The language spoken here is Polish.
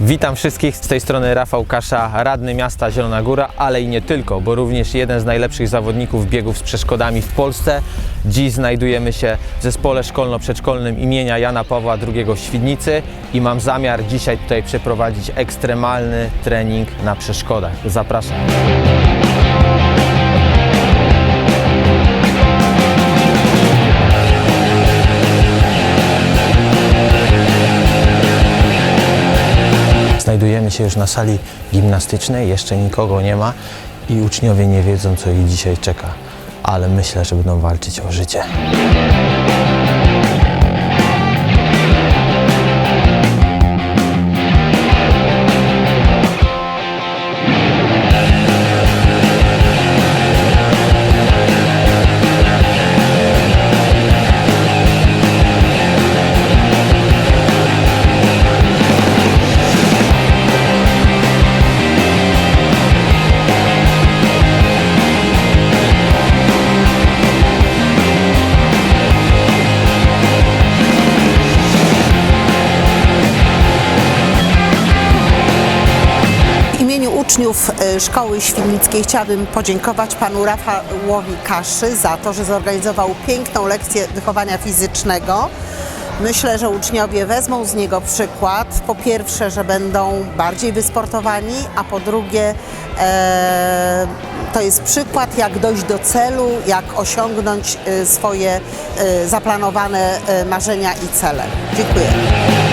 Witam wszystkich, z tej strony Rafał Kasza, radny miasta Zielona Góra, ale i nie tylko, bo również jeden z najlepszych zawodników biegów z przeszkodami w Polsce. Dziś znajdujemy się w zespole szkolno-przedszkolnym imienia Jana Pawła II Świdnicy i mam zamiar dzisiaj tutaj przeprowadzić ekstremalny trening na przeszkodach. Zapraszam. Znajdujemy się już na sali gimnastycznej, jeszcze nikogo nie ma i uczniowie nie wiedzą, co ich dzisiaj czeka, ale myślę, że będą walczyć o życie. Uczniów e, Szkoły Świdnickiej chciałabym podziękować panu Rafałowi Kaszy za to, że zorganizował piękną lekcję wychowania fizycznego. Myślę, że uczniowie wezmą z niego przykład. Po pierwsze, że będą bardziej wysportowani, a po drugie, e, to jest przykład, jak dojść do celu, jak osiągnąć e, swoje e, zaplanowane marzenia i cele. Dziękuję.